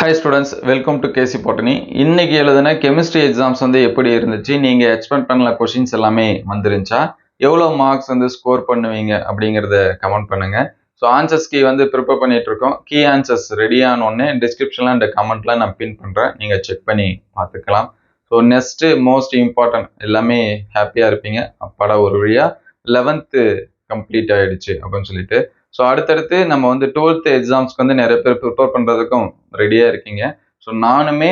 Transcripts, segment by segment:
Hi students welcome to KC botany இன்னைக்கு எழுதின chemistry exams வந்து எப்படி இருந்துச்சு? நீங்கள் எக்ஸ்பெக்ட் பண்ணல கொஷின்ஸ் எல்லாமே வந்துருந்துச்சா? எவ்வளோ மார்க்ஸ் வந்து ஸ்கோர் பண்ணுவீங்க? அப்படிங்கிறத கமெண்ட் பண்ணுங்கள் ஸோ ஆன்சர்ஸ் கீ வந்து ப்ரிப்பேர் பண்ணிட்டு இருக்கோம். கீ ஆன்சர்ஸ் ரெடியான ஆனோடனே டிஸ்கிரிப்ஷனில் இந்த கமெண்ட்லாம் நான் பின் பண்ணுறேன் நீங்கள் செக் பண்ணி பார்த்துக்கலாம். ஸோ நெக்ஸ்ட்டு மோஸ்ட் இம்பார்ட்டன்ட் எல்லாமே ஹாப்பியாக இருப்பீங்க. அப்பாடா ஒரு வழியாக லெவன்த்து கம்ப்ளீட் ஆகிடுச்சு அப்படின்னு சொல்லிட்டு. ஸோ அடுத்தடுத்து நம்ம வந்து டுவெல்த் எக்ஸாம்ஸ்க்கு வந்து நிறைய பேர் ப்ரிப்பேர் பண்ணுறதுக்கும் ரெடியாக இருக்கீங்க. ஸோ நானுமே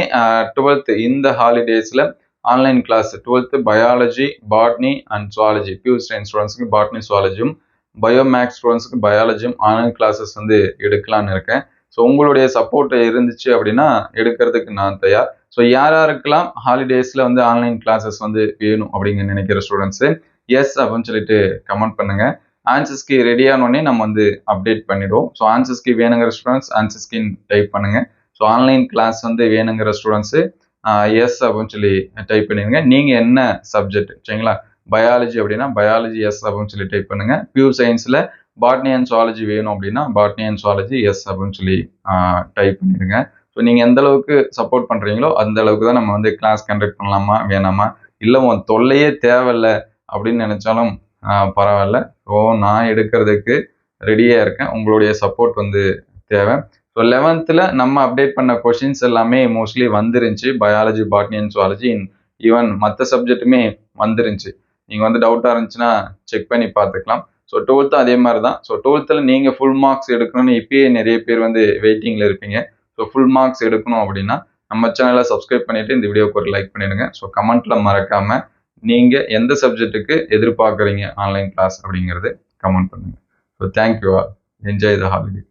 டுவெல்த்து இந்த ஹாலிடேஸில் online class twelfth biology botany and zoology pure science ஸ்டூடெண்ட்ஸுக்கு பாட்னி சுவாலஜியும் பயோமேக்ஸ் ஸ்டூடெண்ட்ஸுக்கு பயாலஜியும் ஆன்லைன் கிளாஸஸ் வந்து எடுக்கலான்னு இருக்கேன். ஸோ உங்களுடைய சப்போர்ட் இருந்துச்சு அப்படின்னா எடுக்கிறதுக்கு நான் தயார். ஸோ யார் யாருக்கெல்லாம் ஹாலிடேஸில் வந்து ஆன்லைன் கிளாஸஸ் வந்து வேணும் அப்படிங்க நினைக்கிற ஸ்டூடெண்ட்ஸு எஸ் அப்படின்னு சொல்லிட்டு கமெண்ட் பண்ணுங்கள் ஆன்சர்ஸ் கீ ரெடி நம்ம வந்து அப்டேட் பண்ணிடுவோம். ஸோ ஆன்சர்ஸ் கீ வேணுங்கிற ஸ்டூடெண்ட்ஸ் ஆன்சர்ஸ் டைப் பண்ணுங்க. ஸோ ஆன்லைன் கிளாஸ் வந்து வேணுங்கிற ஸ்டூடெண்ட்ஸு எஸ் அப்படின்னு சொல்லி டைப் பண்ணிடுங்க. நீங்கள் என்ன சப்ஜெக்ட் சரிங்களா? பயாலஜி அப்படின்னா பயாலஜி எஸ் அப்படின்னு சொல்லி டைப் பண்ணுங்க. பியூர் சயின்ஸில் பாட்னி அண்ட் சுவாலஜி வேணும் அப்படின்னா பாட்னி அண்ட் சுவாலஜி எஸ் அப்படின்னு சொல்லி டைப் பண்ணிடுங்க. ஸோ நீங்கள் எந்த அளவுக்கு சப்போர்ட் பண்ணுறீங்களோ அந்த அளவுக்கு தான் நம்ம வந்து கிளாஸ் கண்டக்ட் பண்ணலாமா வேணாமா? இல்லை உன் தொல்லையே தேவையில்லை அப்படின்னு நினச்சாலும் பரவாயில்ல. ஸோ நான் எடுக்கிறதுக்கு ரெடியாக இருக்கேன். உங்களுடைய சப்போர்ட் வந்து தேவை. ஸோ லெவன்த்தில் நம்ம அப்டேட் பண்ண கொஷின்ஸ் எல்லாமே மோஸ்ட்லி வந்துருந்துச்சு. Biology botany and zoology even மற்ற சப்ஜெக்ட்டுமே வந்துருந்துச்சு. நீங்கள் வந்து டவுட்டாக இருந்துச்சுன்னா செக் பண்ணி பார்த்துக்கலாம். ஸோ டுவெல்த்தும் அதே மாதிரி தான். ஸோ டுவெல்த்தில் நீங்கள் ஃபுல் மார்க்ஸ் எடுக்கணும்னு இப்பயே நிறைய பேர் வந்து வெயிட்டிங்கில் இருப்பீங்க. ஸோ ஃபுல் மார்க்ஸ் எடுக்கணும் அப்படின்னா நம்ம சேனலை சப்ஸ்கிரைப் பண்ணிவிட்டு இந்த வீடியோக்கு ஒரு லைக் பண்ணிடுங்க. ஸோ கமெண்ட்டில் மறக்காமல் நீங்கள் எந்த சப்ஜெக்ட்டுக்கு எதிர்பார்க்குறீங்க ஆன்லைன் கிளாஸ் அப்படிங்கிறது கமெண்ட் பண்ணுங்கள் so thank you all enjoy the holiday